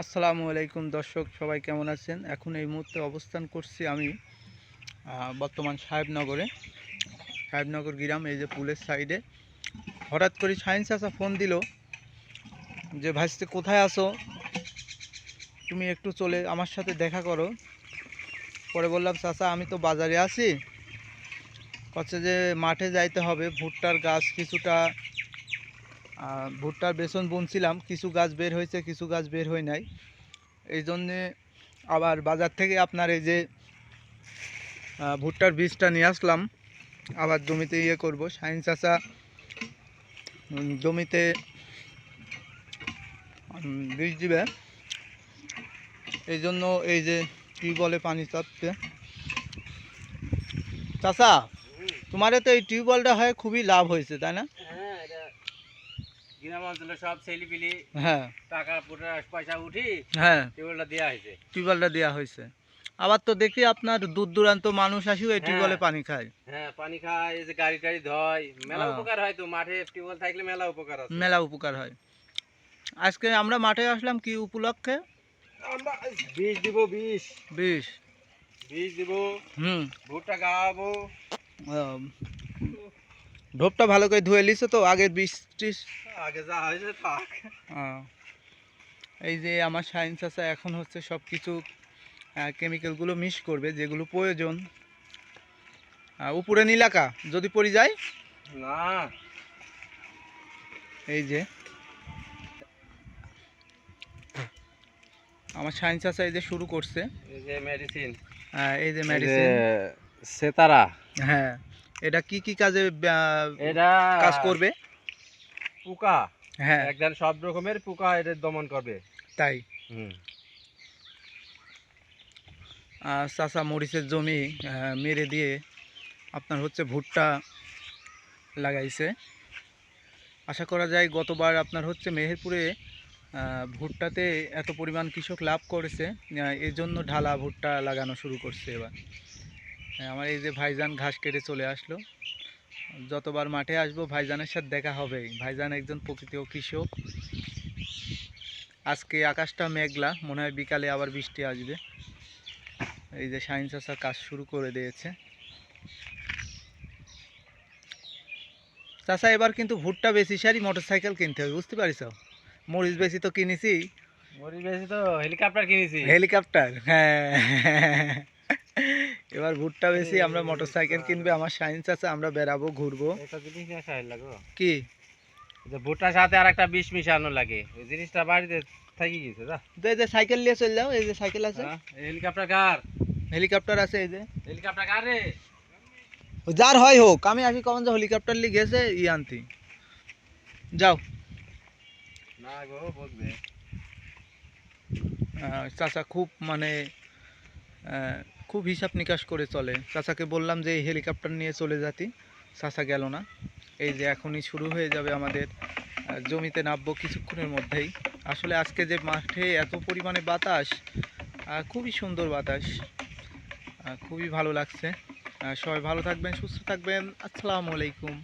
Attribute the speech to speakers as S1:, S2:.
S1: আসসালামু আলাইকুম দর্শক, সবাই কেমন আছেন? এখন এই মুহূর্তে অবস্থান করছি আমি বর্তমান সাহেবনগরে। সাহেবনগর গ্রাম, এই যে পুলের সাইডে। হঠাৎ করে সায়েন্স আসা ফোন দিল যে ভাইস্তে কোথায় আসো তুমি একটু চলে, আমার সাথে দেখা করো। পরে বললাম, চাচা, আমি তো বাজারে আছি। হচ্ছে যে, মাঠে যাইতে হবে, ভুট্টার গাছ কিছুটা ভুট্টার বেসন বুনছিলাম, কিছু গাছ বের হয়েছে, কিছু গাছ বের হয় নাই। এই জন্যে আবার বাজার থেকে আপনার এই যে ভুট্টার বীজটা নিয়ে আসলাম। আবার জমিতে ইয়ে করব। সাইন্স আসা জমিতে বীজ দিবে। এই জন্য এই যে টিউবওয়েলে পানি চাপছে চাষা তোমার তো এই টিউবওয়েলটা হয়, খুবই লাভ হয়েছে, তাই না?
S2: গ্রাম অঞ্চলে সব ছেলেপিলি
S1: হ্যাঁ।
S2: টাকা পয়সা উঠি
S1: হ্যাঁ।
S2: টিউবওয়েলটা দেওয়া হয়েছে।
S1: টিউবওয়েলটা দেওয়া হয়েছে। আবার তো দেখি আপনার দূর দূরান্ত মানুষ আসিও এই টিউবওয়েলে
S2: হ্যাঁ।
S1: পানি খায়।
S2: হ্যাঁ পানি খায় এই যে গাড়ি টাড়ি ধয় মেলা
S1: হ্যাঁ।
S2: উপকার হয় তো মাঠে টিউবওয়েল থাকলে মেলা উপকার আছে।
S1: মেলা উপকার হয়। আজকে আমরা মাঠে আসলাম কি উপলক্ষে?
S2: আমরা বীজ দিব বীজ।
S1: বিষ
S2: বীজ দিব
S1: হুম।
S2: ভুট্টা গাওয়াবো
S1: আম, ঢোপটা ভালো করে ধুয়ে লিছো তো আগের বিষ টিস
S2: আগে যা হয়েছে থাক।
S1: এই যে আমার সায়েন্স আছে এখন হচ্ছে সব কিছু কেমিক্যালগুলো মিক্স করবে যেগুলো প্রয়োজন। উপরে নীলাকা যদি পড়ে যায়?
S2: না।
S1: এই যে। আমার সায়েন্স আছে এই যে শুরু করছে।
S2: এই যে মেডিসিন
S1: হ্যাঁ এই যে মেডিসিন
S2: সেতারা।
S1: হ্যাঁ। এটা কি কি কাজে
S2: এটা
S1: কাজ করবে?
S2: পোকা।
S1: হ্যাঁ।
S2: একদম সব রকমের পোকা এটা দমন করবে।
S1: তাই?
S2: হুম।
S1: চাষা মরিচের জমি মেরে দিয়ে আপনার হচ্ছে ভুট্টা লাগাইছে। আশা করা যায় গতবার আপনার হচ্ছে মেহেরপুরে ভুট্টাতে এত পরিমাণ কৃষক লাভ করেছে। আহ, এই জন্য ঢালা ভুট্টা লাগানো শুরু করছে এবার। আমার এই যে ভাইজান ঘাস কেটে চলে আসলো। যতবার মাঠে আসব ভাইজানের সাথে দেখা হবেই। ভাইজান একজন প্রকৃত কৃষক। আজকে আকাশটা মেঘলা মনে হয় বিকালে আবার বৃষ্টি আসবে। এই যে সায়েন্স আসা কাজ শুরু করে দিয়েছে। চাষা এবার কিন্তু ভুট্টা বেশি সারি মোটর সাইকেল কিনতে হবে বুঝতে পারিস? মরিচ বেশি তো কিনেছি।
S2: মরিচ বেশি তো হেলিকপ্টার কিনেছি।
S1: হেলিকপ্টার হ্যাঁ। এবার ভুট্টা বেশি আমরা মোটর সাইকেল কিনবে আমার সায়েন্স আছে আমরা বেরাবো ঘুরবো।
S2: নিয়ে
S1: কি?
S2: ভুট্টার সাথে আর একটা বিষ মিশানো লাগে। ওই জিনিসটা বাড়িতে থাকি গেছে
S1: এই যে সাইকেল নিয়ে চলে যাও এই যে সাইকেল আছে।
S2: হেলিকপ্টার কার?
S1: হেলিকপ্টার আছে এই যে।
S2: হেলিকপ্টার কার রে?
S1: যার হয় হোক আমি আসি কখন যে হেলিকপ্টার লিয়ে গেছে ই আনতি। যাও।
S2: না গো বলবে
S1: চাচা খুব মানে খুব হিসাব নিকাশ করে চলে। চাচাকে বললাম যে, এই হেলিকপ্টার নিয়ে চলে যাতি চাচা গেল না। এই যে এখনই শুরু হয়ে যাবে আমাদের জমিতে নামবো কিছুক্ষণের মধ্যেই। আসলে আজকে যে মাঠে এত পরিমাণে বাতাস খুবই সুন্দর বাতাস খুবই ভালো লাগছে। সবাই ভালো থাকবেন, সুস্থ থাকবেন। আসসালামু আলাইকুম।